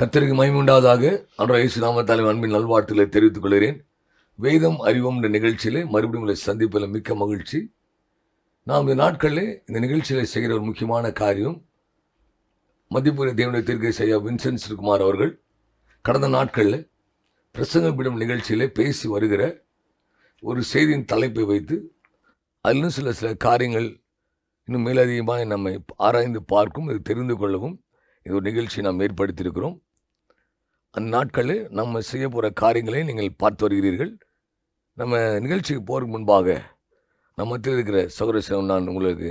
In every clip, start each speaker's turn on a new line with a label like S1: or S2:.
S1: கத்திரிக்கு மைமுண்டாதாக அன்றைய இயேசு நாமத்தாலே அன்பின் நல்வாழ்த்துக்களை தெரிவித்துக் கொள்கிறேன் வேதம் அறிவோம் என்ற நிகழ்ச்சியிலே மறுபடியும் உங்களை சந்திப்பில் மிக்க மகிழ்ச்சி நாம் இந்த நாட்களில் இந்த நிகழ்ச்சியில் செய்கிற ஒரு முக்கியமான காரியம் மத்தியப்புற தேவனுடைய தீர்க்கை செய்ய வின்சென்ட் குமார் அவர்கள் கடந்த நாட்களில் பிரசங்கப்படும் நிகழ்ச்சியிலே பேசி வருகிற ஒரு செய்தியின் தலைப்பை வைத்து அதிலும் சில சில காரியங்கள் இன்னும் மேலதிகமாக நம்மை ஆராய்ந்து பார்க்கும் இது தெரிந்து கொள்ளவும் இது ஒரு நிகழ்ச்சியை நாம் ஏற்படுத்தியிருக்கிறோம் அந்நாட்களில் நம்ம செய்ய போகிற காரியங்களை நீங்கள் பார்த்து வருகிறீர்கள் நம்ம நிகழ்ச்சிக்கு போகிறதுக்கு முன்பாக நம்ம மத்தியில் இருக்கிற சேவன் நான் உங்களுக்கு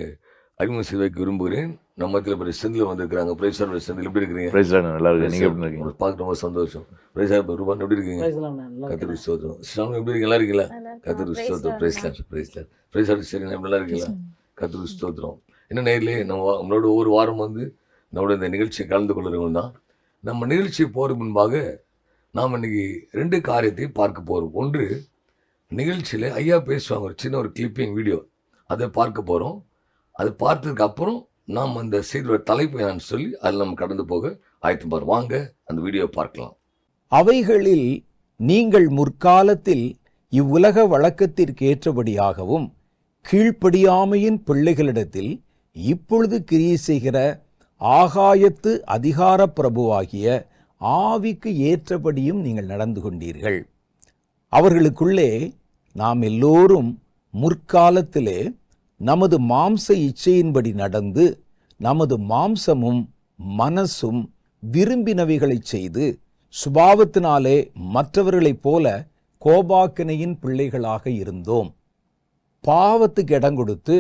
S1: அறிமுகம் செய்து வைக்க விரும்புகிறேன் நம்ம மத்தியில் பெரிய செந்தில் வந்திருக்கிறாங்க பிரேசர் செந்தில் எப்படி இருக்கிறீங்க
S2: பிரேசர் நல்லா இருக்கு நீங்கள் எப்படி இருக்கீங்க
S1: பார்க்க ரொம்ப சந்தோஷம் இப்போ ரூபான் எப்படி இருக்கீங்க கத்திரி ஸ்தோத்திரம் ஸ்ரீராம் எப்படி இருக்கீங்க நல்லா இருக்கீங்களா கத்திரி ஸ்தோத்திரம் பிரேஸ்லர் பிரேஸ்லர் பிரேசர் சரி நல்லா இருக்கீங்களா கத்திரி சோதரம் என்ன நேரிலே நம்ம நம்மளோட ஒவ்வொரு வாரம் வந்து நம்மளோட இந்த நிகழ்ச்சியை கலந்து கொள்கிறவங்க தான் நம்ம நிகழ்ச்சி போகிறதுக்கு முன்பாக நாம் இன்றைக்கி ரெண்டு காரியத்தையும் பார்க்க போகிறோம் ஒன்று நிகழ்ச்சியில் ஐயா பேசுவாங்க ஒரு சின்ன ஒரு கிளிப்பிங் வீடியோ அதை பார்க்க போகிறோம் அது பார்த்ததுக்கப்புறம் நாம் அந்த செய்தியோட தலைப்பு என்னன்னு சொல்லி அதில் நம்ம கடந்து போக ஆயிரத்தி பார் வாங்க அந்த வீடியோ பார்க்கலாம்
S3: அவைகளில் நீங்கள் முற்காலத்தில் இவ்வுலக வழக்கத்திற்கு ஏற்றபடியாகவும் கீழ்ப்படியாமையின் பிள்ளைகளிடத்தில் இப்பொழுது கிரியை செய்கிற ஆகாயத்து அதிகார பிரபுவாகிய ஆவிக்கு ஏற்றபடியும் நீங்கள் நடந்து கொண்டீர்கள் அவர்களுக்குள்ளே நாம் எல்லோரும் முற்காலத்திலே நமது மாம்ச இச்சையின்படி நடந்து நமது மாம்சமும் மனசும் விரும்பினவைகளை செய்து சுபாவத்தினாலே மற்றவர்களைப் போல கோபாக்கினையின் பிள்ளைகளாக இருந்தோம் பாவத்துக்கு இடம் கொடுத்து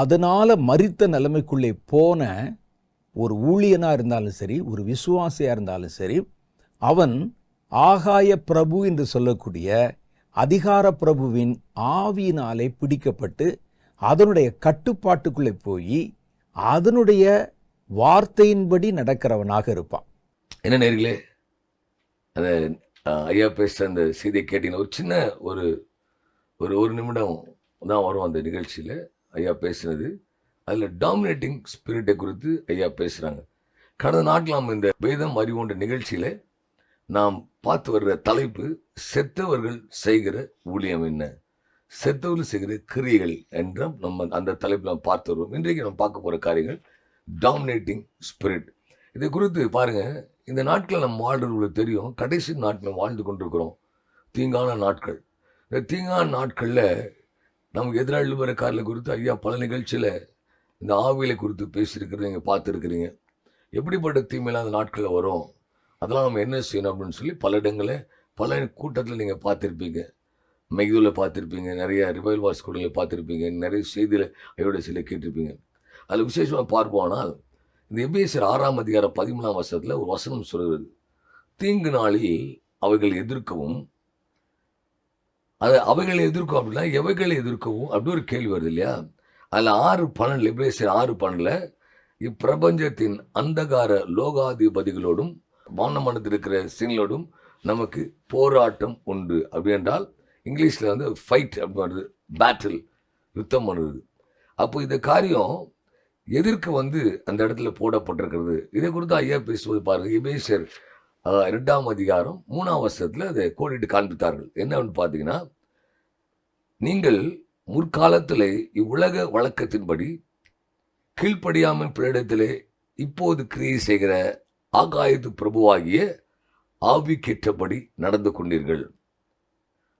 S3: அதனால் மறித்த நிலைமைக்குள்ளே போன ஒரு ஊழியனாக இருந்தாலும் சரி ஒரு விசுவாசியாக இருந்தாலும் சரி அவன் ஆகாய பிரபு என்று சொல்லக்கூடிய அதிகார பிரபுவின் ஆவியினாலே பிடிக்கப்பட்டு அதனுடைய கட்டுப்பாட்டுக்குள்ளே போய் அதனுடைய வார்த்தையின்படி நடக்கிறவனாக இருப்பான்
S1: என்ன நேர்களே அந்த ஐயா பேசுகிற அந்த செய்தியை கேட்டிங்கன்னா ஒரு சின்ன ஒரு ஒரு ஒரு நிமிடம் தான் வரும் அந்த நிகழ்ச்சியில் ஐயா பேசுனது அதில் டாமினேட்டிங் ஸ்பிரிட்டை குறித்து ஐயா பேசுகிறாங்க கடந்த நாட்டில் நாம் இந்த வேதம் அறிவோன்ற நிகழ்ச்சியில் நாம் பார்த்து வர்ற தலைப்பு செத்தவர்கள் செய்கிற ஊழியம் என்ன செத்தவர்கள் செய்கிற கிரியைகள் என்றும் நம்ம அந்த தலைப்பில் நாம் பார்த்து வருவோம் இன்றைக்கு நம்ம பார்க்க போகிற காரியங்கள் டாமினேட்டிங் ஸ்பிரிட் இது குறித்து பாருங்கள் இந்த நாட்களில் நம்ம வாழ்றவங்களுக்கு தெரியும் கடைசி நாட்டில் வாழ்ந்து கொண்டிருக்கிறோம் தீங்கான நாட்கள் இந்த தீங்கான நாட்களில் நமக்கு எதிராக வர காரில் குறித்து ஐயா பல நிகழ்ச்சியில் இந்த ஆவிலை குறித்து பேசியிருக்கிறீங்க பார்த்துருக்குறீங்க எப்படிப்பட்ட தீமையெல்லாம் அந்த நாட்களில் வரும் அதெல்லாம் நம்ம என்ன செய்யணும் அப்படின்னு சொல்லி பல இடங்களில் பல கூட்டத்தில் நீங்கள் பார்த்துருப்பீங்க மெகுவில் பார்த்துருப்பீங்க நிறைய ரிவைல் வாஸ் கூட்டங்களில் பார்த்துருப்பீங்க நிறைய செய்தியில் ஐயோட சில கேட்டிருப்பீங்க அதில் விசேஷமாக பார்ப்போம்னால் இந்த எபிஎஸ்ஆர் ஆறாம் அதிகார பதிமூணாம் வருஷத்தில் ஒரு வசனம் சொல்கிறது தீங்கு நாளில் அவர்கள் எதிர்க்கவும் அதை அவைகளை எதிர்க்கும் அப்படின்னா எவைகளை எதிர்க்கவும் அப்படின்னு ஒரு கேள்வி வருது இல்லையா அதில் ஆறு பணன் லிபரேஷன் ஆறு பணில் இப்பிரபஞ்சத்தின் அந்தகார லோகாதிபதிகளோடும் வானமனத்தில் இருக்கிற சீன்களோடும் நமக்கு போராட்டம் உண்டு அப்படி என்றால் இங்கிலீஷில் வந்து ஃபைட் அப்படின்றது பேட்டில் யுத்தம் பண்ணுறது அப்போ இந்த காரியம் எதிர்க்க வந்து அந்த இடத்துல போடப்பட்டிருக்கிறது இதை குறித்து ஐயா பேசும்போது பாருங்கள் இமேஷர் ரெண்டாம் அதிகாரம் மூணாம் வருஷத்தில் அதை கோடிட்டு காண்பித்தார்கள் என்னன்னு பார்த்தீங்கன்னா நீங்கள் முற்காலத்தில் இவ்வுலக வழக்கத்தின்படி கீழ்ப்படியாமல் பிள்ளைடத்திலே இப்போது கிரியை செய்கிற ஆகாயத்து பிரபுவாகிய ஆவி கேட்டபடி நடந்து கொண்டீர்கள்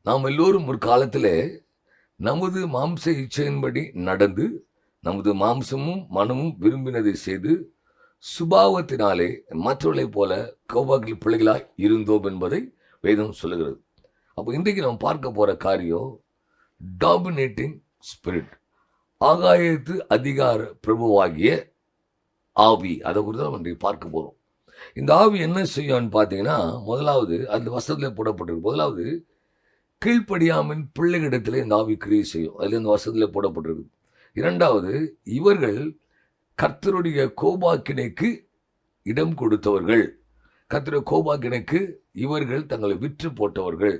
S1: நாம் எல்லோரும் முற்காலத்தில் நமது மாம்ச இச்சையின்படி நடந்து நமது மாம்சமும் மனமும் விரும்பினதை செய்து சுபாவத்தினாலே மற்றவர்களைப் போல கோபாக்கி பிள்ளைகளாய் இருந்தோம் என்பதை வேதம் சொல்லுகிறது அப்போ இன்றைக்கு நாம் பார்க்க போகிற காரியம் டாமினேட்டிங் ஸ்பிரிட் ஆகாயத்து அதிகார பிரபுவாகிய ஆவி அதை குறித்து நம்ம இன்றைக்கு பார்க்க போகிறோம் இந்த ஆவி என்ன செய்யும்னு பார்த்தீங்கன்னா முதலாவது அந்த வசதத்தில் போடப்பட்டிருக்கு முதலாவது கீழ்ப்படியாமின் பிள்ளைகளிடத்தில் இந்த ஆவி கிரியை செய்யும் அதில் இந்த வசதியில் போடப்பட்டிருக்கு இரண்டாவது இவர்கள் கர்த்தருடைய கோபாக்கினைக்கு இடம் கொடுத்தவர்கள் கர்த்தருடைய கோபாக்கினைக்கு இவர்கள் தங்களை விற்று போட்டவர்கள்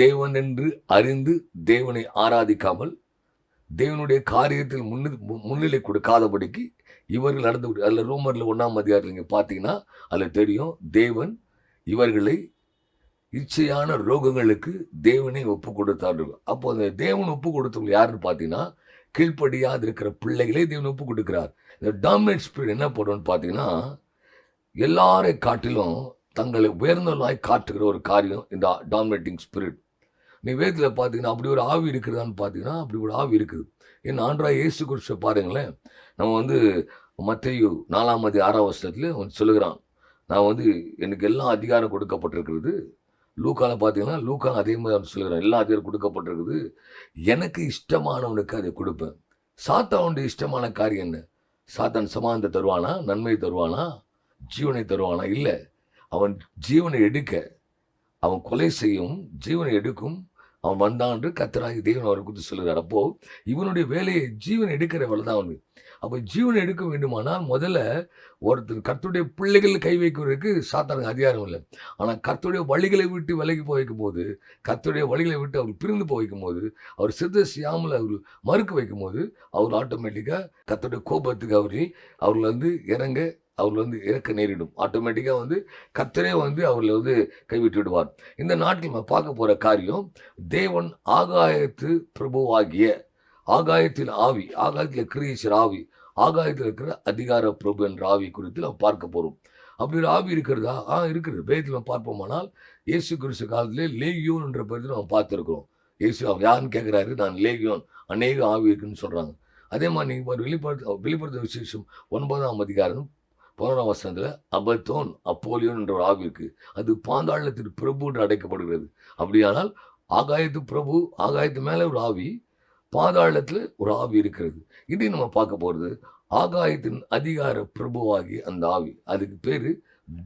S1: தேவன் என்று அறிந்து தேவனை ஆராதிக்காமல் தேவனுடைய காரியத்தில் முன்னு முன்னிலை கொடுக்காதபடிக்கு இவர்கள் நடந்து அதில் ரூமரில் ஒன்றாம் அதிகாரத்தில் நீங்கள் பார்த்தீங்கன்னா அதில் தெரியும் தேவன் இவர்களை இச்சையான ரோகங்களுக்கு தேவனை ஒப்பு கொடுத்தார்கள் அப்போ அந்த தேவன் ஒப்பு கொடுத்தவங்க யாருன்னு பார்த்தீங்கன்னா கீழ்ப்படியாது இருக்கிற பிள்ளைகளே தேவன் ஒப்பு கொடுக்கிறார் இந்த டாமினேட் ஸ்பீடு என்ன போடுன்னு பார்த்தீங்கன்னா எல்லாரை காட்டிலும் தங்களை உயர்ந்தவர்களாய் காட்டுகிற ஒரு காரியம் இந்த டாமினேட்டிங் ஸ்பிரிட் நீ வேதத்தில் பார்த்தீங்கன்னா அப்படி ஒரு ஆவி இருக்கிறதான்னு பார்த்தீங்கன்னா அப்படி ஒரு ஆவி இருக்குது ஏன்னா ஆண்டா ஏசு குறிச்ச பாருங்களேன் நம்ம வந்து மத்தையு நாலாம் மதி ஆறாம் வருஷத்தில் அவன் சொல்லுகிறான் நான் வந்து எனக்கு எல்லாம் அதிகாரம் கொடுக்கப்பட்டிருக்கிறது லூக்காவில் பார்த்தீங்கன்னா லூக்கா அதே மாதிரி அவன் சொல்லுகிறான் எல்லா அதிகாரம் கொடுக்கப்பட்டிருக்குது எனக்கு இஷ்டமானவனுக்கு அதை கொடுப்பேன் சாத்தவனுடைய இஷ்டமான காரியம் என்ன சாத்தன் சமாந்த தருவானா நன்மை தருவானா ஜீவனை தருவானா இல்லை அவன் ஜீவனை எடுக்க அவன் கொலை செய்யும் ஜீவனை எடுக்கும் அவன் வந்தான் என்று கத்தராகி தேவன் அவரை குறித்து சொல்லுகிறார் அப்போது இவனுடைய வேலையை ஜீவன் எடுக்கிறவள் தான் அவனுக்கு அப்போ ஜீவனை எடுக்க வேண்டுமானால் முதல்ல ஒருத்தர் கர்த்துடைய பிள்ளைகள் கை வைக்கிறதுக்கு சாத்தானுக்கு அதிகாரம் இல்லை ஆனால் கர்த்துடைய வழிகளை விட்டு விலகி போய்க்கும் போது கர்த்துடைய வழிகளை விட்டு அவர் பிரிந்து போய்க்கும் போது அவர் சித்த செய்யாமல் அவர் மறுக்க வைக்கும் போது அவர் ஆட்டோமேட்டிக்காக கர்த்துடைய கோபத்துக்கு அவரை அவர்கள் வந்து இறங்க அவர்கள் வந்து இறக்க நேரிடும் ஆட்டோமேட்டிக்காக வந்து கத்தரே வந்து அவர்கள் வந்து கைவிட்டு விடுவார் இந்த நாட்டில் நம்ம பார்க்க போகிற காரியம் தேவன் ஆகாயத்து பிரபுவாகிய ஆகாயத்தில் ஆவி ஆகாயத்தில் கிரியேச்சர் ஆவி ஆகாயத்தில் இருக்கிற அதிகார பிரபு என்ற ஆவி குறித்து நம்ம பார்க்க போகிறோம் அப்படி ஒரு ஆவி இருக்கிறதா ஆ இருக்கிறது வேதத்தில் நம்ம பார்ப்போமானால் இயேசு கிறிஸ்து காலத்திலே லேகியோன் என்ற பேருக்கு நம்ம பார்த்துருக்குறோம் இயேசு அவர் யாருன்னு கேட்குறாரு நான் லேகியோன் அநேக ஆவி இருக்குன்னு சொல்கிறாங்க அதே மாதிரி நீங்கள் வெளிப்படுத்த வெளிப்படுத்த விசேஷம் ஒன்பதாம் அதிகாரம் பதினோராம் வருஷத்தில் அபத்தோன் அப்போலியோன் என்ற ஒரு ஆவி இருக்குது அது பாந்தாளத்திற்கு பிரபு என்று அடைக்கப்படுகிறது அப்படியானால் ஆகாயத்து பிரபு ஆகாயத்து மேலே ஒரு ஆவி பாதாளத்தில் ஒரு ஆவி இருக்கிறது இதை நம்ம பார்க்க போகிறது ஆகாயத்தின் அதிகார பிரபுவாகி அந்த ஆவி அதுக்கு பேர்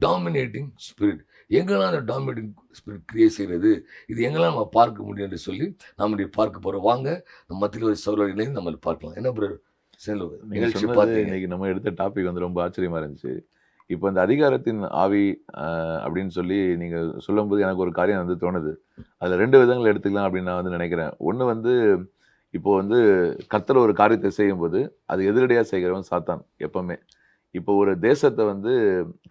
S1: டாமினேட்டிங் ஸ்பிரிட் எங்கெல்லாம் அந்த டாமினேட்டிங் ஸ்பிரிட் கிரியேட் செய்கிறது இது எங்கெல்லாம் நம்ம பார்க்க முடியும் என்று சொல்லி நம்ம பார்க்க போகிறோம் வாங்க நம்ம மத்தியில் ஒரு சௌரோடு இணைந்து நம்ம பார்க்கலாம் என்ன பிறகு
S2: பார்த்து இன்னைக்கு நம்ம எடுத்த டாபிக் வந்து ரொம்ப ஆச்சரியமாக இருந்துச்சு இப்போ இந்த அதிகாரத்தின் ஆவி அப்படின்னு சொல்லி நீங்கள் சொல்லும்போது எனக்கு ஒரு காரியம் வந்து தோணுது அதில் ரெண்டு விதங்கள் எடுத்துக்கலாம் அப்படின்னு நான் வந்து நினைக்கிறேன் ஒன்று வந்து இப்போ வந்து கத்தர் ஒரு காரியத்தை செய்யும்போது அது எதிரடியாக செய்கிறவன் சாத்தான் எப்பவுமே இப்போ ஒரு தேசத்தை வந்து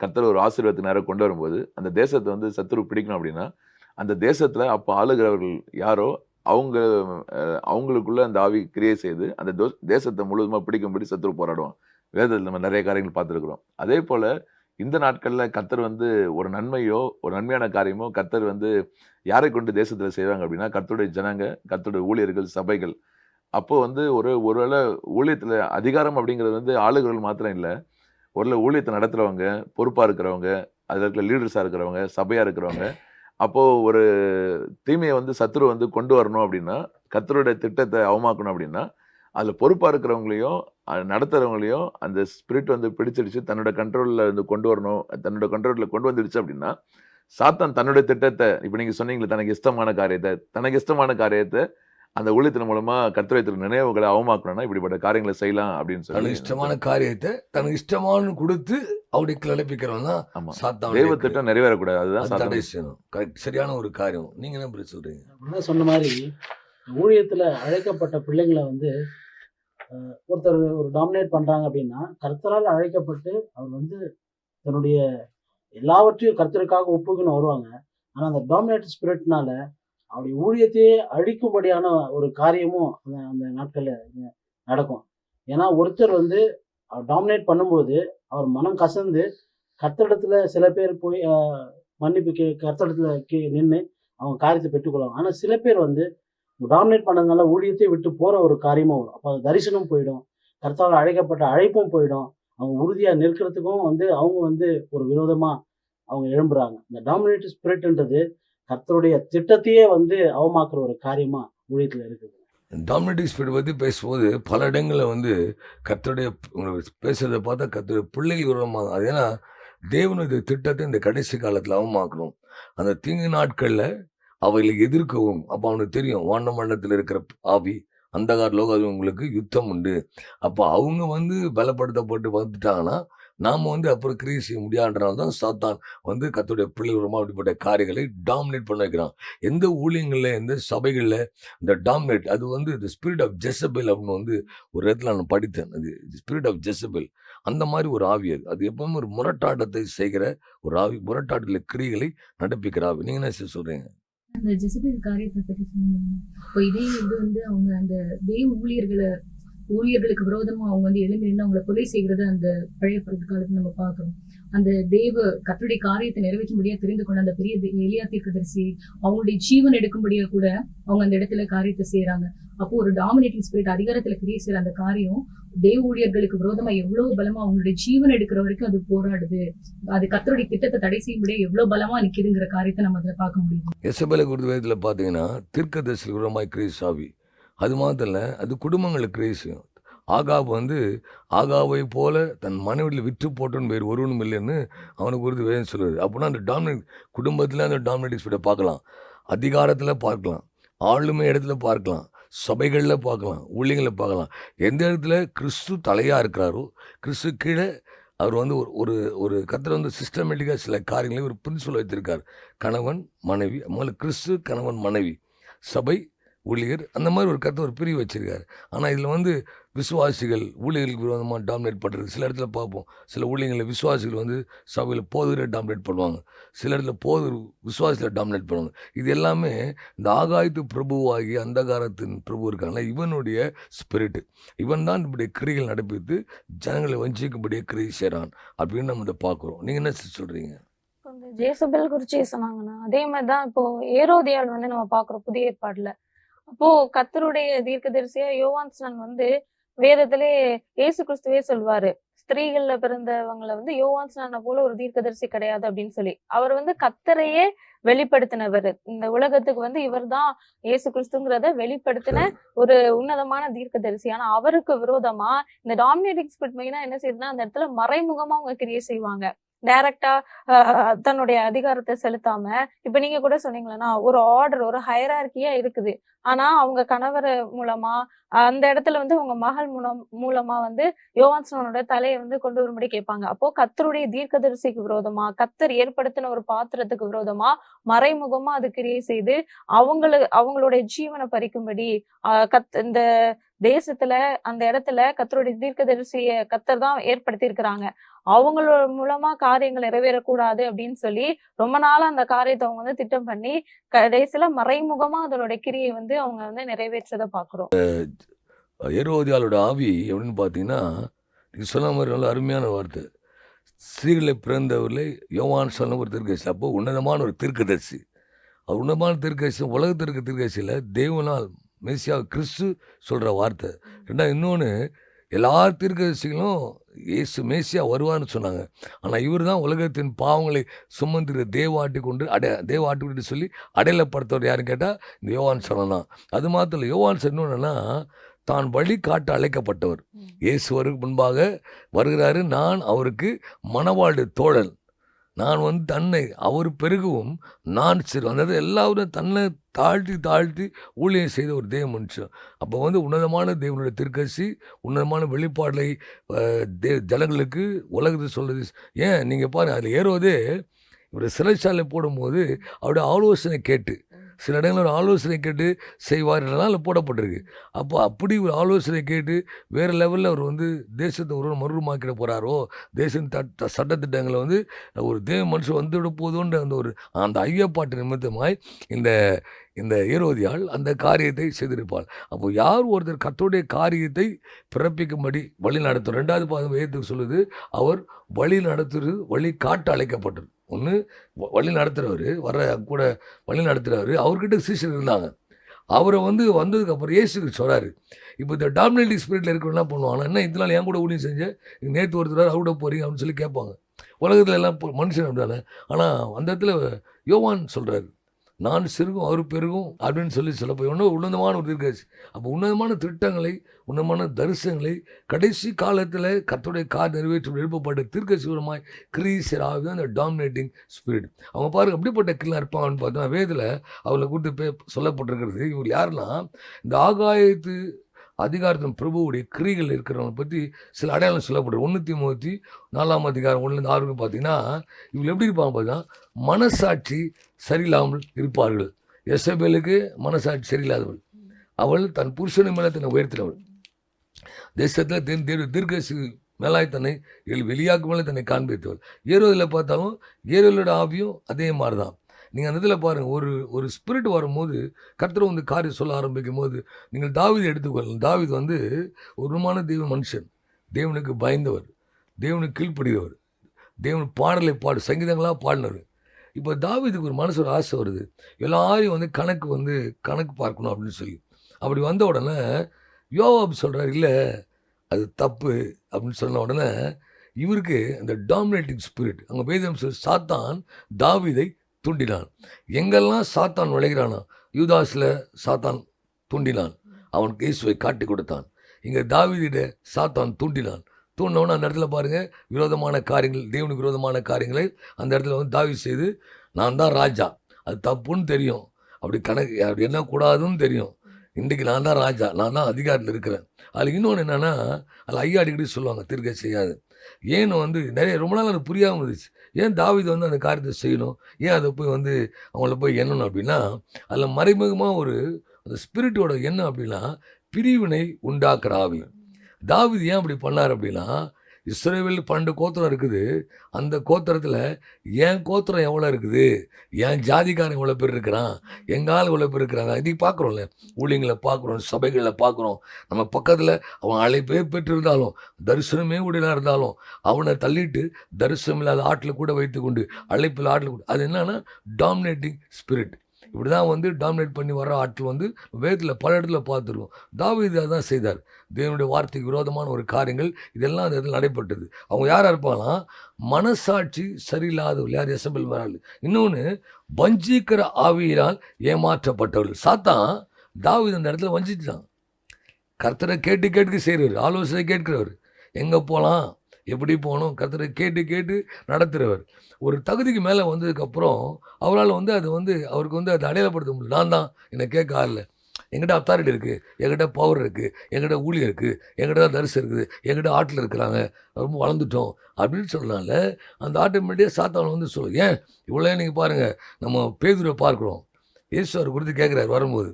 S2: கத்தர் ஒரு ஆசீர்வாதத்துக்கு நேரம் கொண்டு வரும்போது அந்த தேசத்தை வந்து சத்துரு பிடிக்கணும் அப்படின்னா அந்த தேசத்தில் அப்போ ஆளுகிறவர்கள் யாரோ அவங்க அவங்களுக்குள்ள அந்த ஆவி கிரியை செய்து அந்த தேசத்தை முழுவதுமாக பிடிக்கும்படி சத்துரு போராடுவான் வேதத்தில் நம்ம நிறைய காரியங்கள் பார்த்துருக்குறோம் அதே போல் இந்த நாட்களில் கத்தர் வந்து ஒரு நன்மையோ ஒரு நன்மையான காரியமோ கத்தர் வந்து யாரை கொண்டு தேசத்தில் செய்வாங்க அப்படின்னா கத்தருடைய ஜனங்க கத்தருடைய ஊழியர்கள் சபைகள் அப்போது வந்து ஒரு ஒருவேளை ஊழியத்தில் அதிகாரம் அப்படிங்கிறது வந்து ஆளுகர்கள் மாத்திரம் இல்லை ஒருவேளை ஊழியத்தை நடத்துகிறவங்க பொறுப்பாக இருக்கிறவங்க அதில் இருக்கிற லீடர்ஸாக இருக்கிறவங்க சபையாக இருக்கிறவங்க அப்போது ஒரு தீமையை வந்து சத்துரு வந்து கொண்டு வரணும் அப்படின்னா கத்தருடைய திட்டத்தை அவமாக்கணும் அப்படின்னா அதில் பொறுப்பாக இருக்கிறவங்களையும் நடத்துகிறவங்களையும் அந்த ஸ்பிரிட் வந்து பிடிச்சிடுச்சு தன்னோட கண்ட்ரோலில் வந்து கொண்டு வரணும் தன்னோட கண்ட்ரோலில் கொண்டு வந்துடுச்சு அப்படின்னா சாத்தான் தன்னுடைய திட்டத்தை இப்போ நீங்கள் சொன்னீங்களே தனக்கு இஷ்டமான காரியத்தை தனக்கு இஷ்டமான காரியத்தை அந்த ஊழியத்தின் மூலமாக கர்த்தரை நினைவுகளை அவமாக்கணும்னா இப்படிப்பட்ட காரியங்களை செய்யலாம் அப்படின்னு
S1: சொல்லி இஷ்டமான காரியத்தை தனக்கு இஷ்டமானு கொடுத்து அவருடைய கிளப்பிக்கிறவன் தான் சாத்தான்
S2: தெய்வ திட்டம் நிறைவேறக்கூடாது
S1: அதுதான் சரியான ஒரு காரியம் நீங்க என்ன எப்படி சொல்றீங்க
S4: சொன்ன மாதிரி ஊழியத்தில் அழைக்கப்பட்ட பிள்ளைங்களை வந்து ஒருத்தர் ஒரு டாமினேட் பண்ணுறாங்க அப்படின்னா கர்த்தரால் அழைக்கப்பட்டு அவர் வந்து தன்னுடைய எல்லாவற்றையும் கர்த்தருக்காக ஒப்புக்குன்னு வருவாங்க ஆனால் அந்த டாமினேட் ஸ்பிரிட்னால அவருடைய ஊழியத்தையே அழிக்கும்படியான ஒரு காரியமும் அந்த நாட்களில் நடக்கும் ஏன்னா ஒருத்தர் வந்து அவர் டாமினேட் பண்ணும்போது அவர் மனம் கசந்து கத்தடத்துல சில பேர் போய் மன்னிப்பு கே கத்தடத்துல கே நின்று அவங்க காரியத்தை பெற்றுக்கொள்வாங்க ஆனால் சில பேர் வந்து டாமினேட் பண்ணதுனால ஊழியத்தை விட்டு போகிற ஒரு காரியமாக வரும் அப்போ அது தரிசனம் போயிடும் கர்த்தாவில் அழைக்கப்பட்ட அழைப்பும் போயிடும் அவங்க உறுதியாக நிற்கிறதுக்கும் வந்து அவங்க வந்து ஒரு விரோதமாக அவங்க எழும்புறாங்க இந்த டாமினேட் ஸ்பிரிட்ன்றது கத்தருடைய திட்டத்தையே வந்து அவமாக்குற ஒரு காரியமா ஊழியத்தில் இருக்குது
S1: டாமினேட்டிங் ஸ்பீட் பற்றி பேசும்போது பல இடங்களில் வந்து கத்தருடைய பேசுறதை பார்த்தா கத்தருடைய பிள்ளைகள் விரோதமாக அது ஏன்னா தேவனுடைய திட்டத்தை இந்த கடைசி காலத்தில் அவமாக்கணும் அந்த தீங்கு நாட்களில் அவைகளை எதிர்க்கவும் அப்போ அவனுக்கு தெரியும் வான மண்டலத்தில் இருக்கிற ஆவி அந்த காலோகம் உங்களுக்கு யுத்தம் உண்டு அப்போ அவங்க வந்து பலப்படுத்தப்பட்டு வந்துட்டாங்கன்னா நாம் வந்து அப்புறம் செய்ய முடியாதுன்றனால தான் சாத்தான் வந்து கத்துடைய பிள்ளைகளுமா அப்படிப்பட்ட காரியங்களை டாமினேட் பண்ண வைக்கிறான் எந்த ஊழியங்களில் எந்த சபைகளில் இந்த டாமினேட் அது வந்து இந்த ஸ்பிரிட் ஆஃப் ஜெசபிள் அப்படின்னு வந்து ஒரு இடத்துல நான் படித்தேன் அது ஸ்பிரிட் ஆஃப் ஜெசபிள் அந்த மாதிரி ஒரு ஆவி அது அது எப்பவுமே ஒரு முரட்டாட்டத்தை செய்கிற ஒரு ஆவி முரட்டாட்டத்தில் கிரிகளை நடப்பிக்கிற ஆவி நீங்கள் என்ன சொல்கிறீங்க
S5: அந்த ஜெசபிள் காரியத்தை பற்றி சொன்னீங்க இப்போ இதே இது வந்து அவங்க அந்த தெய்வ ஊழியர்களை ஊழியர்களுக்கு விரோதமா அவங்க வந்து எழும்பி நின்று அவங்களை கொலை செய்கிறது அந்த பழைய காலத்துல நம்ம பாக்குறோம் அந்த தேவ கத்துடைய காரியத்தை நிறைவேற்றும்படியா தெரிந்து கொண்ட அந்த பெரிய எளியா தீர்க்கதரிசி அவங்களுடைய ஜீவன் எடுக்கும்படியா கூட அவங்க அந்த இடத்துல காரியத்தை செய்யறாங்க அப்போ ஒரு டாமினேட்டிங் ஸ்பிரிட் அதிகாரத்துல கிரிய செய்யற அந்த காரியம் தேவ ஊழியர்களுக்கு விரோதமா எவ்வளவு பலமா அவங்களுடைய ஜீவன் எடுக்கிற வரைக்கும் அது போராடுது அது கத்தருடைய திட்டத்தை தடை செய்ய முடியாது எவ்வளவு பலமா நிக்குதுங்கிற காரியத்தை நம்ம அதுல பார்க்க முடியும்
S1: எசபல குருதேவத்துல பாத்தீங்கன்னா தீர்க்கதரிசி விரோதமாய் கிரிய சாவி அது மாத்திரம் அது குடும்பங்களுக்கு கிரேசியம் ஆகாப் வந்து ஆகாவை போல தன் மனைவியில் விற்று போட்டோன்னு வேறு ஒருவனும் இல்லைன்னு அவனுக்கு ஒரு வேதம் சொல்லுவார் அப்படின்னா அந்த டாமினேட் குடும்பத்தில் அந்த டாமினேட்டிங் ஸ்பீடை பார்க்கலாம் அதிகாரத்தில் பார்க்கலாம் ஆளுமை இடத்துல பார்க்கலாம் சபைகளில் பார்க்கலாம் ஊழியங்களில் பார்க்கலாம் எந்த இடத்துல கிறிஸ்து தலையாக இருக்கிறாரோ கிறிஸ்து கீழே அவர் வந்து ஒரு ஒரு ஒரு கத்தில் வந்து சிஸ்டமேட்டிக்காக சில காரியங்களையும் ஒரு பிரின்சிபல் வைத்திருக்கார் கணவன் மனைவி முதல்ல கிறிஸ்து கணவன் மனைவி சபை ஊழியர் அந்த மாதிரி ஒரு கருத்தை ஒரு பிரிவு வச்சுருக்காரு ஆனால் இதில் வந்து விசுவாசிகள் ஊழியர்களுக்கு விரோதமாக டாமினேட் பண்ணுறது சில இடத்துல பார்ப்போம் சில ஊழியர்களில் விசுவாசிகள் வந்து சபையில் போதுகிற டாமினேட் பண்ணுவாங்க சில இடத்துல போது விசுவாசியில் டாமினேட் பண்ணுவாங்க இது எல்லாமே இந்த ஆகாயத்து பிரபுவாகி அந்தகாரத்தின் பிரபு இருக்காங்களா இவனுடைய ஸ்பிரிட்டு இவன் தான் இப்படி கிரிகள் நடப்பித்து ஜனங்களை வஞ்சிக்கும்படியே கிரி செய்கிறான் அப்படின்னு நம்ம இதை பார்க்குறோம் நீங்கள் என்ன சொல்கிறீங்க
S6: ஜேசபெல் குறிச்சி சொன்னாங்கன்னா அதே மாதிரி தான் இப்போ ஏரோதியால் வந்து நம்ம பார்க்குறோம் புதிய ஏற்பாட்டில் அப்போ கத்தருடைய தீர்க்கதரிசியா யோவான்ஸ்னன் வந்து வேதத்திலே இயேசு கிறிஸ்துவே சொல்வாரு ஸ்திரீகள்ல பிறந்தவங்களை வந்து யோவான்ஸ்னான போல ஒரு தீர்க்கதரிசி கிடையாது அப்படின்னு சொல்லி அவர் வந்து கத்தரையே வெளிப்படுத்தினவர் இந்த உலகத்துக்கு வந்து இவர் தான் இயேசு கிறிஸ்துங்கிறத வெளிப்படுத்தின ஒரு உன்னதமான தீர்க்கதரிசி ஆனா அவருக்கு விரோதமா இந்த டாமினேட்டிங் ஸ்பிட் மெயினா என்ன செய்யுதுன்னா அந்த இடத்துல மறைமுகமா அவங்க கிரியே செய்வாங்க டைரக்டா தன்னுடைய அதிகாரத்தை செலுத்தாம இப்ப நீங்க கூட சொன்னீங்களா ஒரு ஆர்டர் ஒரு ஹைரார்கியா இருக்குது ஆனா அவங்க கணவர் மூலமா அந்த இடத்துல வந்து அவங்க மகள் மூலம் மூலமா வந்து யோவான்சனோட தலையை வந்து கொண்டு வரும்படி கேட்பாங்க அப்போ கத்தருடைய தீர்க்கதரிசிக்கு விரோதமா கத்தர் ஏற்படுத்தின ஒரு பாத்திரத்துக்கு விரோதமா மறைமுகமா அது கிரியை செய்து அவங்களுக்கு அவங்களுடைய ஜீவனை பறிக்கும்படி கத் இந்த தேசத்துல அந்த இடத்துல கத்தருடைய தீர்க்கதரிசிய கத்தர் தான் ஏற்படுத்தி இருக்கிறாங்க அவங்களோட மூலமா காரியங்கள் நிறைவேறக்கூடாது அப்படின்னு சொல்லி ரொம்ப நாளா அந்த காரியத்தை அவங்க வந்து திட்டம் பண்ணி கடைசியில மறைமுகமா அதனுடைய கிரியை வந்து அவங்க வந்து நிறைவேற்றதை பாக்குறோம்
S1: ஏரோதியாலோட ஆவி எப்படின்னு பார்த்தீங்கன்னா நீங்க சொன்ன மாதிரி நல்ல அருமையான வார்த்தை ஸ்திரீகளை பிறந்தவர்களே யோவான் சொன்ன ஒரு திருக்கட்சி அப்போ உன்னதமான ஒரு திருக்கதர்சி அவர் உன்னதமான திருக்கட்சி உலகத்திற்கு தீர்க்கதரிசியில் தேவனால் மெசியா கிறிஸ்து சொல்கிற வார்த்தை ரெண்டா இன்னொன்று எல்லா தீர்க்கதரிசிகளும் இயேசு மேசியா வருவார்னு சொன்னாங்க ஆனால் இவர் தான் உலகத்தின் பாவங்களை சுமந்திர தேவாட்டி கொண்டு அடைய தேவாட்டி கொண்டு சொல்லி அடையில் படுத்தவர் யாருன்னு கேட்டால் இந்த யோவான் சொன்ன தான் அது மாத்திரம் இல்லை யோவான் சொன்னோன்னா தான் வழி காட்ட அழைக்கப்பட்டவர் இயேசு வருவதற்கு முன்பாக வருகிறாரு நான் அவருக்கு மணவாழ்வு தோழல் நான் வந்து தன்னை அவர் பெருகவும் நான் சிறு அந்த எல்லாரும் தன்னை தாழ்த்தி தாழ்த்தி ஊழியம் செய்த ஒரு தெய்வம் மனுஷன் அப்போ வந்து உன்னதமான தேவனுடைய திருக்கசி உன்னதமான வெளிப்பாடலை தே ஜனங்களுக்கு உலகத்தை சொல்கிறது ஏன் நீங்கள் பாருங்கள் அதில் ஏறுவதே இவர் சிறைச்சாலை போடும்போது அவருடைய ஆலோசனை கேட்டு சில இடங்களில் ஒரு ஆலோசனை கேட்டு செய்வார் இல்லைனா அதில் போடப்பட்டிருக்கு அப்போ அப்படி ஒரு ஆலோசனை கேட்டு வேறு லெவலில் அவர் வந்து தேசத்தை ஒருவர் மறுமாக்கிட போகிறாரோ தேசம் த சட்டத்திட்டங்களை வந்து ஒரு தேவ மனுஷன் வந்துவிட போதுன்ற அந்த ஒரு அந்த ஐயப்பாட்டு நிமித்தமாய் இந்த இந்த ஏரோதியால் அந்த காரியத்தை செய்திருப்பாள் அப்போ யார் ஒருத்தர் கத்தோடைய காரியத்தை பிறப்பிக்கும்படி வழி நடத்தும் ரெண்டாவது பாதம் ஏற்று சொல்லுது அவர் வழி நடத்துறது வழி காட்ட அழைக்கப்பட்டது ஒன்று வழி நடத்துகிறவர் வர கூட வழி நடத்துகிறவர் அவர்கிட்ட சீசன் இருந்தாங்க அவரை வந்து வந்ததுக்கப்புறம் ஏசுக்கு சொல்கிறாரு இப்போ இந்த டாமினேட்டிங் ஸ்பிரிட்டில் இருக்கிறவங்க என்ன பண்ணுவாங்க என்ன இதனால் என் கூட ஊழியம் செஞ்சு நேற்று ஒருத்தர் அவுட போகிறீங்க அப்படின்னு சொல்லி கேட்பாங்க உலகத்தில் எல்லாம் மனுஷன் அப்படின்னா ஆனால் அந்த இடத்துல யோவான் சொல்கிறாரு நான் சிறுகும் அவர் பெருகும் அப்படின்னு சொல்லி சொல்லப்போ இன்னும் உன்னதமான ஒரு இருக்காச்சு அப்போ உன்னதமான திட்டங்களை உன்னமான தரிசனங்களை கடைசி காலத்தில் கத்தோடைய கார் நிறைவேற்றம் எழுப்பப்பட்ட தீர்க்க சிவரமாய் கிரீஸ் ஆகுது அந்த டாமினேட்டிங் ஸ்பிரிட் அவங்க பாருங்க அப்படிப்பட்ட கிளா இருப்பாங்கன்னு பார்த்தோம் வேதில் அவளை கூட்டு போய் சொல்லப்பட்டிருக்கிறது இவர் யாருன்னா இந்த ஆகாயத்து அதிகாரத்தின் பிரபுவுடைய கிரிகள் இருக்கிறவங்க பற்றி சில அடையாளம் சொல்லப்படுறது ஒன்றுத்தி மூத்தி நாலாம் அதிகாரம் ஒன்றுலேருந்து ஆறுக்கு பார்த்தீங்கன்னா இவங்க எப்படி இருப்பாங்க பார்த்தீங்கன்னா மனசாட்சி சரியில்லாமல் இருப்பார்கள் எஸ்எபிஎலுக்கு மனசாட்சி சரியில்லாதவள் அவள் தன் புருஷனு மேலே தன்னை உயர்த்தினவள் தேசத்தில் தென் தீர் தீர்க்கசு மேலாய் தன்னை மேலே தன்னை காண்பித்தவர் ஏரோதில் பார்த்தாலும் ஏரோவிலோட ஆவியும் அதே மாதிரி தான் நீங்கள் அந்த இதில் பாருங்கள் ஒரு ஒரு ஸ்பிரிட் வரும்போது கர்த்தர் வந்து காரியம் சொல்ல ஆரம்பிக்கும் போது நீங்கள் தாவிதை எடுத்துக்கொள்ளலாம் தாவித் வந்து ஒருமான தெய்வ மனுஷன் தேவனுக்கு பயந்தவர் தேவனுக்கு கீழ்ப்படுகிறவர் தேவன் பாடலை பாடு சங்கீதங்களாக பாடினவர் இப்போ தாவிதுக்கு ஒரு மனசு ஒரு ஆசை வருது எல்லாரையும் வந்து கணக்கு வந்து கணக்கு பார்க்கணும் அப்படின்னு சொல்லி அப்படி வந்த உடனே யோவாப் சொல்கிறார் இல்லை அது தப்பு அப்படின்னு சொன்ன உடனே இவருக்கு அந்த டாமினேட்டிங் ஸ்பிரிட் அங்கே வேதம் சொல் சாத்தான் தாவிதை தூண்டினான் எங்கெல்லாம் சாத்தான் நுழைகிறானோ யூதாஸில் சாத்தான் தூண்டினான் அவனுக்கு இயேசுவை காட்டி கொடுத்தான் இங்கே தாவிதிட சாத்தான் தூண்டினான் தூண்டினவன அந்த இடத்துல பாருங்கள் விரோதமான காரியங்கள் தேவனுக்கு விரோதமான காரியங்களை அந்த இடத்துல வந்து தாவி செய்து நான் தான் ராஜா அது தப்புன்னு தெரியும் அப்படி கணக்கு அப்படி என்ன கூடாதுன்னு தெரியும் இன்றைக்கி நான் தான் ராஜா நான் தான் அதிகாரத்தில் இருக்கிறேன் அதில் இன்னொன்று என்னென்னா அதில் ஐயா அடிக்கடி சொல்லுவாங்க திருக்க செய்யாது ஏன்னு வந்து நிறைய ரொம்ப நாள் எனக்கு புரியாமல் இருந்துச்சு ஏன் தாவிதை வந்து அந்த காரியத்தை செய்யணும் ஏன் அதை போய் வந்து அவங்கள போய் எண்ணணும் அப்படின்னா அதில் மறைமுகமாக ஒரு அந்த ஸ்பிரிட்டோட எண்ணம் அப்படின்னா பிரிவினை உண்டாக்குற ஆவி தாவிது ஏன் அப்படி பண்ணார் அப்படின்னா இஸ்ரேவில் பன்னெண்டு கோத்திரம் இருக்குது அந்த கோத்திரத்தில் என் கோத்திரம் எவ்வளோ இருக்குது என் ஜாதிக்காரன் இவ்வளோ பேர் இருக்கிறான் எங்கால் இவ்வளோ பேர் இருக்கிறாங்க இதை பார்க்குறோம்ல ஊழியங்களை பார்க்குறோம் சபைகளில் பார்க்குறோம் நம்ம பக்கத்தில் அவன் அழைப்பே பெற்றிருந்தாலும் தரிசனமே உடலாக இருந்தாலும் அவனை தள்ளிட்டு தரிசனம் இல்லாத ஆட்டில் கூட வைத்துக்கொண்டு அழைப்பில் ஆட்டில் கூட அது என்னன்னா டாமினேட்டிங் ஸ்பிரிட் இப்படி தான் வந்து டாமினேட் பண்ணி வர ஆற்றல் வந்து வேதத்தில் பல இடத்துல பார்த்துருவோம் தாவீது தான் செய்தார் தேவனுடைய வார்த்தைக்கு விரோதமான ஒரு காரியங்கள் இதெல்லாம் அந்த இடத்துல நடைபெற்றது அவங்க யாராக இருப்பாங்களாம் மனசாட்சி சரியில்லாதவர்கள் யார் எசம்பிள் வராது இன்னொன்று வஞ்சிக்கிற ஆவியினால் ஏமாற்றப்பட்டவர்கள் சாத்தான் தாவீது அந்த இடத்துல தான் கர்த்தரை கேட்டு கேட்டு செய்கிறவர் ஆலோசனை கேட்கிறவர் எங்கே போகலாம் எப்படி போகணும் கத்துற கேட்டு கேட்டு நடத்துகிறவர் ஒரு தகுதிக்கு மேலே வந்ததுக்கப்புறம் அவரால் வந்து அது வந்து அவருக்கு வந்து அதை அடையாளப்படுத்த முடியல நான் தான் என்னை கேட்க ஆள் எங்கிட்ட அத்தாரிட்டி இருக்குது எங்கிட்ட பவர் இருக்குது எங்கிட்ட ஊழியர் இருக்குது எங்கிட்ட தரிசு இருக்குது எங்கிட்ட ஆட்டில் இருக்கிறாங்க ரொம்ப வளர்ந்துட்டோம் அப்படின்னு சொன்னால அந்த ஆட்டோமேட்டிக்காக சாத்தான் வந்து சொல்லு ஏன் இவ்வளோ நீங்கள் பாருங்கள் நம்ம பேதுரை பார்க்குறோம் இயேசுவர் குறித்து கேட்குறாரு வரும்போது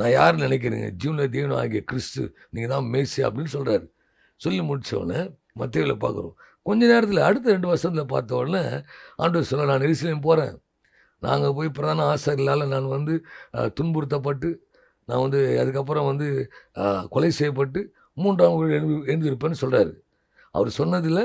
S1: நான் யார் நினைக்கிறீங்க ஜீவன தீவனம் ஆகிய கிறிஸ்து நீங்கள் தான் மேசி அப்படின்னு சொல்கிறாரு சொல்லி முடித்தோடனே மத்தியில் பார்க்குறோம் கொஞ்ச நேரத்தில் அடுத்த ரெண்டு வருஷத்தில் பார்த்த உடனே ஆண்டு சொல்ல நான் நெரிசலையும் போகிறேன் நாங்கள் போய் பிரதான ஆசிரியர்களால் நான் வந்து துன்புறுத்தப்பட்டு நான் வந்து அதுக்கப்புறம் வந்து கொலை செய்யப்பட்டு மூன்றாம் எழுந்திருப்பேன்னு சொல்கிறாரு அவர் சொன்னதில்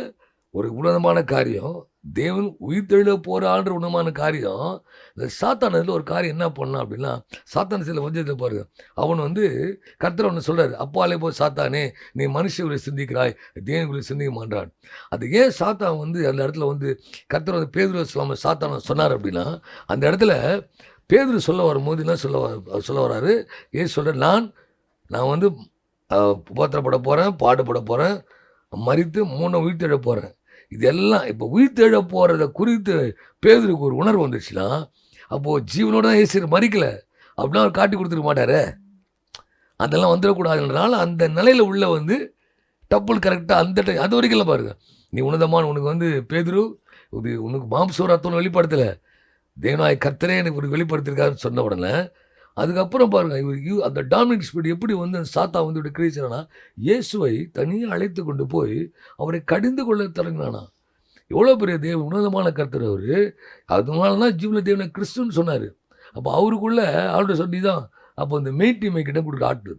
S1: ஒரு உன்னதமான காரியம் தேவன் உயிர் உயிர்த்தெழுத போகிறான்ற உணவான காரியம் இந்த சாத்தானதில் ஒரு காரியம் என்ன பண்ணலாம் அப்படின்னா சாத்தான சில வஞ்சத்தில் பாருங்க அவன் வந்து கர்த்தர் ஒன்று சொல்கிறார் அப்பாலே போய் சாத்தானே நீ மனுஷங்களை சிந்திக்கிறாய் தேவன்களை சிந்திக்க மாட்டான் அது ஏன் சாத்தான் வந்து அந்த இடத்துல வந்து கர்த்தர் வந்து பேதுரு சொல்லாமல் சாத்தான சொன்னார் அப்படின்னா அந்த இடத்துல பேதுரு சொல்ல வரும்போது என்ன சொல்ல சொல்ல வராரு ஏன் சொல்கிறேன் நான் நான் வந்து போத்திரப்பட போகிறேன் பாடுபட போகிறேன் மறித்து உயிர் தேட போகிறேன் இதெல்லாம் இப்போ உயிர் தேட போகிறத குறித்து பேதருக்கு ஒரு உணர்வு வந்துருச்சுன்னா அப்போது ஜீவனோட தான் ஏசியர் மறிக்கலை அப்படின்னா அவர் காட்டி கொடுத்துருக்க மாட்டார் அதெல்லாம் வந்துடக்கூடாதுன்றனால அந்த நிலையில் உள்ளே வந்து டப்புள் கரெக்டாக அந்த அது வரைக்கும் இல்லை பாருங்க நீ உன்னதமான உனக்கு வந்து பேதுரு இது உனக்கு மாம்சோ வெளிப்படுத்தலை தேவனாய் கர்த்தரே எனக்கு ஒரு வெளிப்படுத்திருக்காருன்னு சொன்ன உடனே அதுக்கப்புறம் பாருங்கள் இவர் யூ அந்த டாமினிக் ஸ்பீடு எப்படி வந்து அந்த சாத்தா வந்து இப்படி கிரீச்சினா இயேசுவை தனியாக அழைத்து கொண்டு போய் அவரை கடிந்து கொள்ள தொடங்கினானா எவ்வளோ பெரிய தேவ உன்னதமான கருத்தர் அவர் அதனால தான் ஜீவன தேவனை கிறிஸ்துன்னு சொன்னார் அப்போ அவருக்குள்ளே ஆல்ரெடி சொல்லி தான் அப்போ அந்த மெய்டிமை கிட்ட கொடுக்க ஆட்டு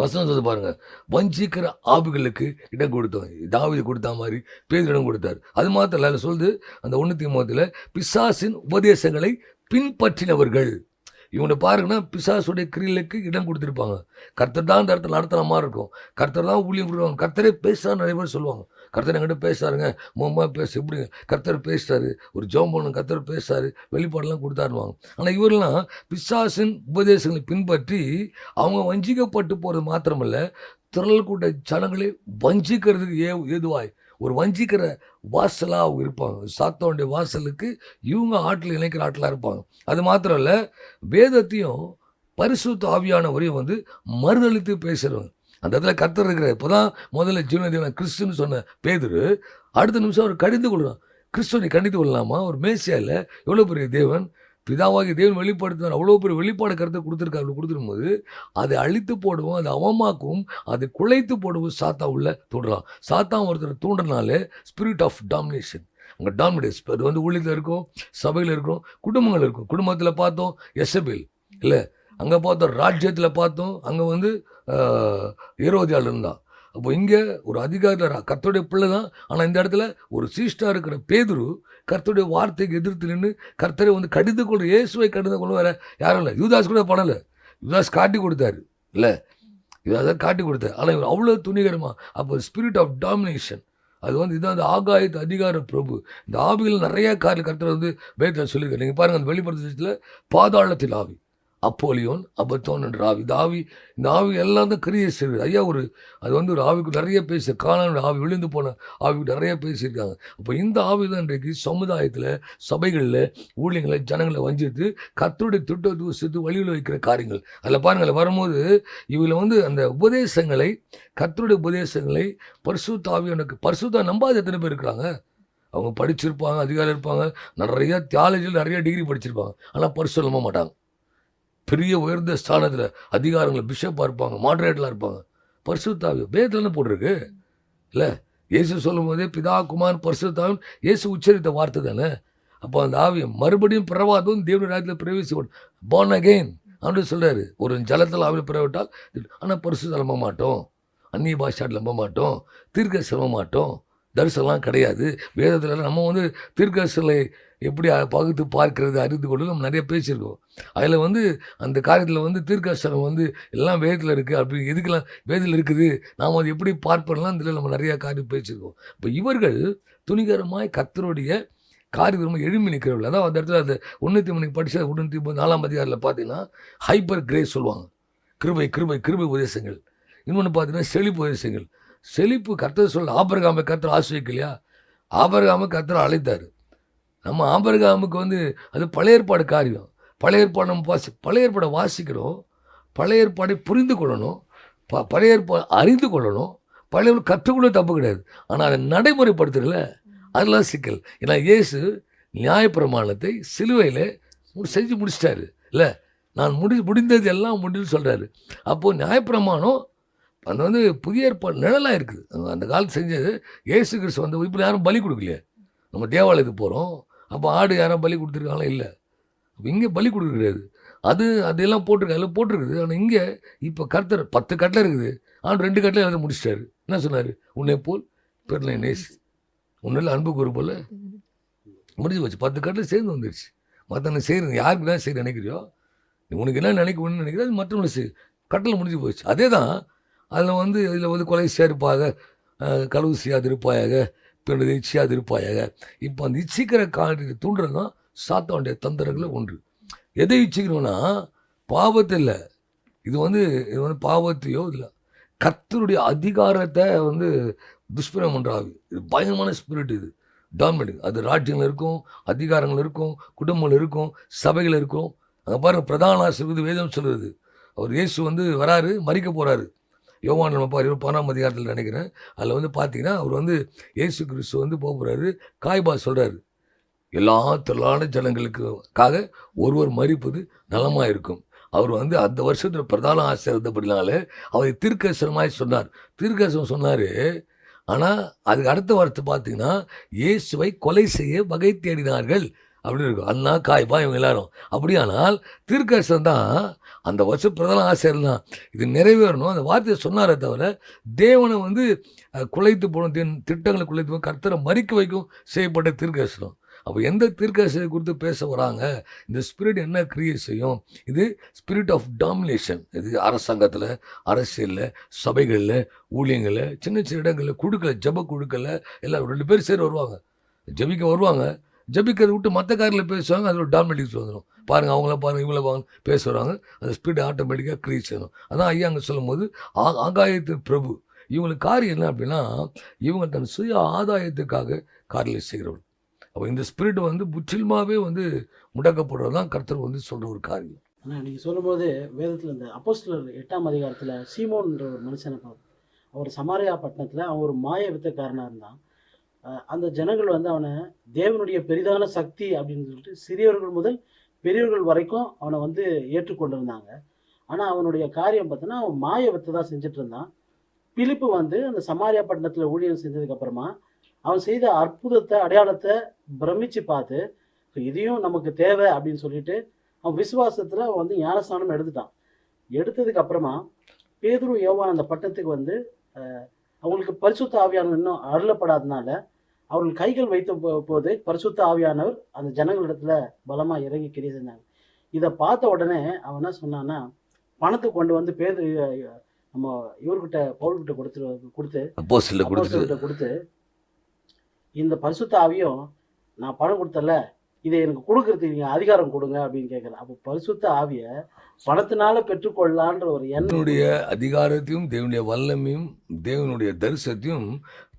S1: வசனம் சொல்லி பாருங்கள் வஞ்சிக்கிற ஆபுகளுக்கு இடம் கொடுத்தோம் தாவிதை கொடுத்தா மாதிரி பேர் இடம் கொடுத்தார் அது மாத்திரம் இல்லை சொல்லுது அந்த ஒன்றுத்தி மூத்தில் பிசாசின் உபதேசங்களை பின்பற்றினவர்கள் இவனை பாருங்கன்னா பிசாசுடைய கிரியலுக்கு இடம் கொடுத்துருப்பாங்க கர்த்தர் தான் அந்த இடத்துல நடத்துகிற மாதிரி இருக்கும் கர்த்தர் தான் ஊழியம் கொடுப்பாங்க கர்த்தரே பேசுகிறான்னு நிறைய பேர் சொல்லுவாங்க கர்த்தர் என்கிட்ட பேசுறாருங்க மோமா பேச எப்படி கர்த்தர் பேசுறாரு ஒரு ஜோம் பண்ணு கர்த்தர் பேசுறாரு வெளிப்பாடெல்லாம் கொடுத்தாருவாங்க ஆனால் இவரெல்லாம் பிசாசின் உபதேசங்களை பின்பற்றி அவங்க வஞ்சிக்கப்பட்டு போகிறது மாத்திரமல்ல திரள் கூட்ட ஜனங்களை வஞ்சிக்கிறதுக்கு ஏ ஏதுவாய் ஒரு வஞ்சிக்கிற வாசலாக அவங்க இருப்பாங்க சாத்தோடைய வாசலுக்கு இவங்க ஆட்டில் இணைக்கிற ஆட்டிலாக இருப்பாங்க அது மாத்திரம் இல்லை வேதத்தையும் பரிசுத்த ஆவியானவரையும் வந்து மறுதளித்து பேசுகிறவங்க அந்த இடத்துல கத்தர் இருக்கிற இப்போ தான் முதல்ல ஜீவனதேவன் கிறிஸ்துன்னு சொன்ன பேதர் அடுத்த நிமிஷம் அவர் கடிந்து கொள்கிறான் கிறிஸ்துவனை கண்டித்து கொள்ளலாமா ஒரு மேசியாவில் எவ்வளோ பெரிய தேவன் பிதாவாகி தேவன் வெளிப்படுத்தினார் அவ்வளோ பெரிய வெளிப்பாடு கருத்தை கொடுத்துருக்காரு அப்படி கொடுத்துருக்கும்போது அதை அழித்து போடுவோம் அதை அவமாக்கும் அதை குலைத்து போடுவோம் சாத்தா உள்ள தூண்டலாம் சாத்தா ஒருத்தர் தூண்டுறனாலே ஸ்பிரிட் ஆஃப் டாமினேஷன் அங்கே டாமினேட்ஸ் அது வந்து ஊழியத்தில் இருக்கும் சபையில் இருக்கும் குடும்பங்கள் இருக்கும் குடும்பத்தில் பார்த்தோம் எஸ்எபில் இல்லை அங்கே பார்த்தோம் ராஜ்யத்தில் பார்த்தோம் அங்கே வந்து இருபது ஆள் இருந்தான் அப்போ இங்கே ஒரு அதிகாரில் கர்த்தருடைய பிள்ளை தான் ஆனால் இந்த இடத்துல ஒரு சீஸ்டாக இருக்கிற பேதுரு கர்த்தருடைய வார்த்தைக்கு எதிர்த்து நின்று கர்த்தரை வந்து கடிந்து கொண்டு இயேசுவை கடிந்து கொண்டு வேற யாரும் இல்லை யூதாஸ் கூட பண்ணலை யூதாஸ் காட்டி கொடுத்தாரு இல்லை தான் காட்டி கொடுத்தாரு ஆனால் இவர் அவ்வளோ துணிகரமாக அப்போ ஸ்பிரிட் ஆஃப் டாமினேஷன் அது வந்து இதான் அந்த ஆகாயத்து அதிகார பிரபு இந்த ஆவிகள் நிறையா காரில் கர்த்தர் வந்து வேதத்தில் சொல்லியிருக்காரு நீங்கள் பாருங்கள் அந்த வெளிப்படுத்த பாதாளத்தில் ஆவி அப்போலியோன் அபத்தோன் என்று ஆவி இந்த ஆவி இந்த ஆவி எல்லாம் தான் கிரியை செய்யுது ஐயா ஒரு அது வந்து ஒரு ஆவிக்கு நிறைய பேசி காணான ஆவி விழுந்து போன ஆவிக்கு நிறைய பேசியிருக்காங்க அப்போ இந்த ஆவி தான் இன்றைக்கு சமுதாயத்தில் சபைகளில் ஊழியங்களை ஜனங்களை வஞ்சித்து கத்தருடைய திட்ட தூசித்து வழியில் வைக்கிற காரியங்கள் அதில் பாருங்கள் வரும்போது இவங்களை வந்து அந்த உபதேசங்களை கத்தருடைய உபதேசங்களை பரிசுத்த ஆவியோனுக்கு பரிசுத்தா நம்பாத எத்தனை பேர் இருக்கிறாங்க அவங்க படிச்சிருப்பாங்க அதிகாரம் இருப்பாங்க நிறைய தியாலஜியில் நிறைய டிகிரி படிச்சிருப்பாங்க ஆனால் பரிசு நம்ப மாட்டாங்க பெரிய உயர்ந்த ஸ்தானத்தில் அதிகாரங்களை பிஷப்பாக இருப்பாங்க மாடரேட்டெலாம் இருப்பாங்க பரிசுத்தாவி வேதத்தில் போட்டிருக்கு இல்லை இயேசு சொல்லும் போதே பிதா குமார் பரிசுத்தாவின் இயேசு உச்சரித்த வார்த்தை தானே அப்போ அந்த ஆவியம் மறுபடியும் பிறவாதும் தேவனுடைய ராஜ்யத்தில் பிரவேசி பார்ன் அகெயின் அப்படின்னு சொல்கிறாரு ஒரு ஜலத்தில் ஆவியில் பிறவிட்டால் ஆனால் பரிசு நம்ப மாட்டோம் அந்நிய பாஷாட்டில் நம்ப மாட்டோம் தீர்க்க சிரம மாட்டோம் தரிசனம்லாம் கிடையாது வேதத்தில் நம்ம வந்து தீர்க்கசலை எப்படி பகுத்து பார்க்கிறது அறிந்து கொண்டு நம்ம நிறைய பேசியிருக்கோம் அதில் வந்து அந்த காரியத்தில் வந்து தீர்க்கசலம் வந்து எல்லாம் வேதத்தில் இருக்குது அப்படி எதுக்கெல்லாம் வேதத்தில் இருக்குது நாம் அதை எப்படி பார்ப்போம்லாம் இதில் நம்ம நிறையா காரியம் பேசியிருக்கோம் இப்போ இவர்கள் துணிகரமாய் கத்தருடைய காரியம் எழுமி நிற்கிறவர்கள் அதான் அந்த இடத்துல அந்த ஒன்றுத்தி மணிக்கு படித்த ஒன்றுத்தி நாலாம் அதிகாரில் பார்த்தீங்கன்னா ஹைப்பர் கிரேஸ் சொல்லுவாங்க கிருபை கிருபை கிருபை உபதேசங்கள் இன்னொன்று பார்த்தீங்கன்னா செழிப்பு உதேசங்கள் செழிப்பு கர்த்தர் சொல்ல ஆபரகாமை கர்த்தர் ஆசிரியக்கலையா ஆபரகாமை கர்த்தர் அழைத்தார் நம்ம ஆபரகாமுக்கு வந்து அது பழைய ஏற்பாடு காரியம் பழைய ஏற்பாடு நம்ம வாசி பழைய ஏற்பாடை வாசிக்கிறோம் பழைய ஏற்பாடை புரிந்து கொள்ளணும் ப பழைய ஏற்பாடு அறிந்து கொள்ளணும் பழைய கற்றுக்கொள்ள தப்பு கிடையாது ஆனால் அதை நடைமுறைப்படுத்துறதுல அதெல்லாம் சிக்கல் ஏன்னா இயேசு நியாயப்பிரமாணத்தை சிலுவையில் செஞ்சு முடிச்சிட்டாரு இல்லை நான் முடி முடிந்தது எல்லாம் முடின்னு சொல்கிறாரு அப்போது நியாயப்பிரமாணம் அது வந்து புதிய ஏற்பாடு நிழலாக இருக்குது அந்த காலத்து செஞ்சது ஏசு கிறிஸ்து வந்து இப்படி யாரும் பலி கொடுக்கலையே நம்ம தேவாலயத்துக்கு போகிறோம் அப்போ ஆடு யாரும் பலி கொடுத்துருக்காங்களா இல்லை அப்போ இங்கே பலி கொடுக்க கிடையாது அது அதெல்லாம் போட்டிருக்கு அதில் போட்டிருக்குது ஆனால் இங்கே இப்போ கருத்தர் பத்து கட்டில் இருக்குது ஆனால் ரெண்டு கட்டில் எழுத முடிச்சிட்டாரு என்ன சொன்னார் உன்னை போல் பெருளை நேசு உன்னில் அன்பு கூறு போல் முடிஞ்சு போச்சு பத்து கட்டில் சேர்ந்து வந்துடுச்சு மற்றவங்க செய்கிறது யாருக்கு தான் செய்கிற நினைக்கிறியோ உனக்கு என்ன நினைக்கணும்னு நினைக்கிறோ அது மற்றவங்களுக்கு கட்டில் முடிஞ்சு போச்சு அதே தான் அதில் வந்து இதில் வந்து கொலை சேர்ப்பாக கழுவு பின்னது பிறகு இருப்பாயாக இப்போ அந்த இச்சிக்கிற காலத்தை தூண்டுறது தான் சாத்தாவுடைய தந்திரங்களில் ஒன்று எதை இச்சிக்கணும்னா பாவத்தில் இது வந்து இது வந்து பாவத்தையோ இல்லை கத்தருடைய அதிகாரத்தை வந்து துஷ்பிரம் பண்ணுறாங்க இது பயங்கரமான ஸ்பிரிட் இது டாமினேட் அது ராஜ்யங்கள் இருக்கும் அதிகாரங்கள் இருக்கும் குடும்பங்கள் இருக்கும் சபைகள் இருக்கும் அங்கே பாருங்கள் பிரதான ஆசிரியர் வேதம் சொல்கிறது அவர் இயேசு வந்து வராரு மறிக்க போகிறாரு யோவான் நம்ம பாரு பணம் அதிகாரத்தில் நினைக்கிறேன் அதில் வந்து பார்த்தீங்கன்னா அவர் வந்து ஏசு கிறிஸ்து வந்து போகிறாரு காய்பா சொல்கிறாரு எல்லா திரளான ஜனங்களுக்குக்காக ஒருவர் மறிப்பது நலமாக இருக்கும் அவர் வந்து அந்த வருஷத்தில் பிரதான ஆசிரியர் இருந்தபடினால அவர் தீர்க்கசனமாய் சொன்னார் திருக்கசனம் சொன்னார் ஆனால் அதுக்கு அடுத்த வாரத்தை பார்த்தீங்கன்னா இயேசுவை கொலை செய்ய வகை தேடினார்கள் அப்படின்னு இருக்கும் அதுதான் காய்ப்பா இவங்க எல்லாரும் அப்படியானால் தீர்க்கரசன் தான் அந்த வருஷம் பிரதான ஆசிரியர் தான் இது நிறைவேறணும் அந்த வார்த்தையை சொன்னாரே தவிர தேவனை வந்து குலைத்து போன தின் திட்டங்களை குலைத்து போகும் கர்த்தரை மறிக்க வைக்கும் செய்யப்பட்ட தீர்க்கரசனம் அப்போ எந்த தீர்க்கரசனை குறித்து பேச வராங்க இந்த ஸ்பிரிட் என்ன கிரியேட் செய்யும் இது ஸ்பிரிட் ஆஃப் டாமினேஷன் இது அரசாங்கத்தில் அரசியலில் சபைகளில் ஊழியங்களில் சின்ன சின்ன இடங்களில் குழுக்களை ஜப குழுக்களில் எல்லாம் ரெண்டு பேர் சேர் வருவாங்க ஜபிக்க வருவாங்க ஜபிக்கிறது விட்டு மற்ற காரில் பேசுவாங்க அதில் டாமெட்டிக்ஸ் வந்துடும் பாருங்கள் அவங்கள பாருங்கள் இவங்கள பாருங்க பேசுகிறாங்க அந்த ஸ்பீடு ஆட்டோமேட்டிக்காக க்ரீஸ் ஆகும் அதான் ஐயா அங்கே சொல்லும்போது ஆ ஆகாயத்து பிரபு இவங்களுக்கு காரியம் என்ன அப்படின்னா இவங்க தன் சுய ஆதாயத்துக்காக காரில் செய்கிறவர்கள் அப்போ இந்த ஸ்பிரிட் வந்து முற்றிலுமாகவே வந்து முடக்கப்படுறது தான் கர்த்தர் வந்து சொல்கிற ஒரு காரியம்
S4: ஆனால் நீங்கள் சொல்லும்போது வேதத்தில் இந்த அப்போஸ்டலர் எட்டாம் அதிகாரத்தில் சீமோன்ற ஒரு மனுஷனை பார்த்து அவர் சமாரியா பட்டணத்தில் அவர் மாய வித்தக்காரனாக இருந்தான் அந்த ஜனங்கள் வந்து அவனை தேவனுடைய பெரிதான சக்தி அப்படின்னு சொல்லிட்டு சிறியவர்கள் முதல் பெரியவர்கள் வரைக்கும் அவனை வந்து ஏற்றுக்கொண்டிருந்தாங்க ஆனால் அவனுடைய காரியம் பார்த்தோன்னா அவன் வித்து தான் செஞ்சுட்டு இருந்தான் பிலிப்பு வந்து அந்த சமாரியா பட்டணத்தில் ஊழியம் செஞ்சதுக்கப்புறமா அவன் செய்த அற்புதத்தை அடையாளத்தை பிரமிச்சு பார்த்து இதையும் நமக்கு தேவை அப்படின்னு சொல்லிட்டு அவன் விசுவாசத்தில் அவன் வந்து ஞானஸ்தானம் எடுத்துட்டான் எடுத்ததுக்கு அப்புறமா பேதுரு யோவான் அந்த பட்டத்துக்கு வந்து அவங்களுக்கு பரிசுத்த ஆவியானவர் இன்னும் அருளப்படாதனால அவர்கள் கைகள் வைத்த போது பரிசுத்த ஆவியானவர் அந்த ஜனங்களிடத்துல பலமா இறங்கி கிரிய செஞ்சாங்க இதை பார்த்த உடனே அவன் என்ன சொன்னான்னா பணத்தை கொண்டு வந்து பேர் நம்ம இவர்கிட்ட பவுல்கிட்ட கொடுத்து
S1: கொடுத்து கொடுத்து
S4: இந்த பரிசுத்த ஆவியும் நான் பணம் கொடுத்தல இதை எனக்கு கொடுக்கறதுக்கு நீங்கள் அதிகாரம் கொடுங்க அப்படின்னு கேட்குறேன் அப்போ பரிசுத்த ஆவிய பணத்தினால பெற்றுக்கொள்ளலான்ற ஒரு
S1: என்னுடைய அதிகாரத்தையும் தேவனுடைய வல்லமையும் தேவனுடைய தரிசனத்தையும்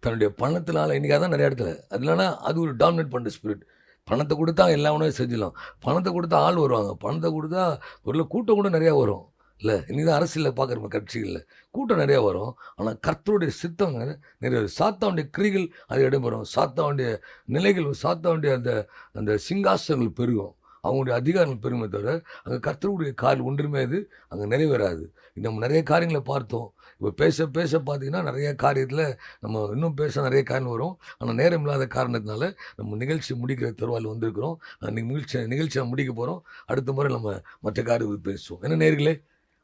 S1: தன்னுடைய பணத்தினால இன்றைக்காக தான் நிறைய இடத்துல அது இல்லைன்னா அது ஒரு டாமினேட் பண்ணுற ஸ்பிரிட் பணத்தை கொடுத்தா எல்லா செஞ்சிடலாம் பணத்தை கொடுத்தா ஆள் வருவாங்க பணத்தை கொடுத்தா ஒரு கூட்டம் கூட நிறையா வரும் இல்லை இனிதான் தான் அரசியலில் பார்க்குற கட்சிகளில் கூட்டம் நிறையா வரும் ஆனால் கர்த்தருடைய சித்தம் நிறைய சாத்தாவுடைய கிரிகள் அது இடம்பெறும் சாத்தாவுடைய நிலைகள் சாத்தாவுடைய அந்த அந்த சிங்காசனங்கள் பெருகும் அவங்களுடைய அதிகாரங்கள் பெருமை தவிர அங்கே கர்த்தருடைய கால் ஒன்றுமே அது அங்கே நிறைவேறாது நம்ம நிறைய காரியங்களை பார்த்தோம் இப்போ பேச பேச பார்த்திங்கன்னா நிறைய காரியத்தில் நம்ம இன்னும் பேச நிறைய காரணம் வரும் ஆனால் நேரம் இல்லாத காரணத்தினால நம்ம நிகழ்ச்சி முடிக்கிற தருவாயில் வந்திருக்கிறோம் நிகழ்ச்சி நிகழ்ச்சியை முடிக்க போகிறோம் அடுத்த முறை நம்ம மற்ற காரியம் பேசுவோம் என்ன நேர்களே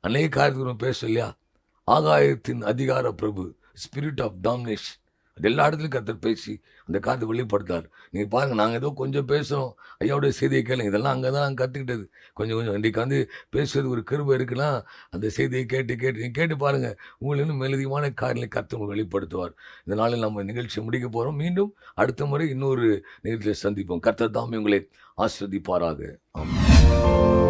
S1: அநேக காரியத்துக்கு பேச இல்லையா ஆகாயத்தின் அதிகார பிரபு ஸ்பிரிட் ஆஃப் டாமினேஷ் அது எல்லா இடத்துலையும் கத்தர் பேசி அந்த காத்து வெளிப்படுத்தார் நீங்கள் பாருங்கள் நாங்கள் ஏதோ கொஞ்சம் பேசுகிறோம் ஐயாவுடைய செய்தியை கேளுங்க இதெல்லாம் அங்கே தான் நாங்கள் கற்றுக்கிட்டது கொஞ்சம் கொஞ்சம் இன்றைக்கு வந்து பேசுறது ஒரு கிருபை இருக்குன்னா அந்த செய்தியை கேட்டு கேட்டு நீங்கள் கேட்டு பாருங்கள் உங்களுக்கு இன்னும் மெலதிகமான காரியங்களை கற்று உங்களை வெளிப்படுத்துவார் இதனால் நம்ம நிகழ்ச்சி முடிக்க போகிறோம் மீண்டும் அடுத்த முறை இன்னொரு நிகழ்ச்சியை சந்திப்போம் கத்தர் தாமே உங்களை ஆஸ்வதிப்பாராக ஆமாம்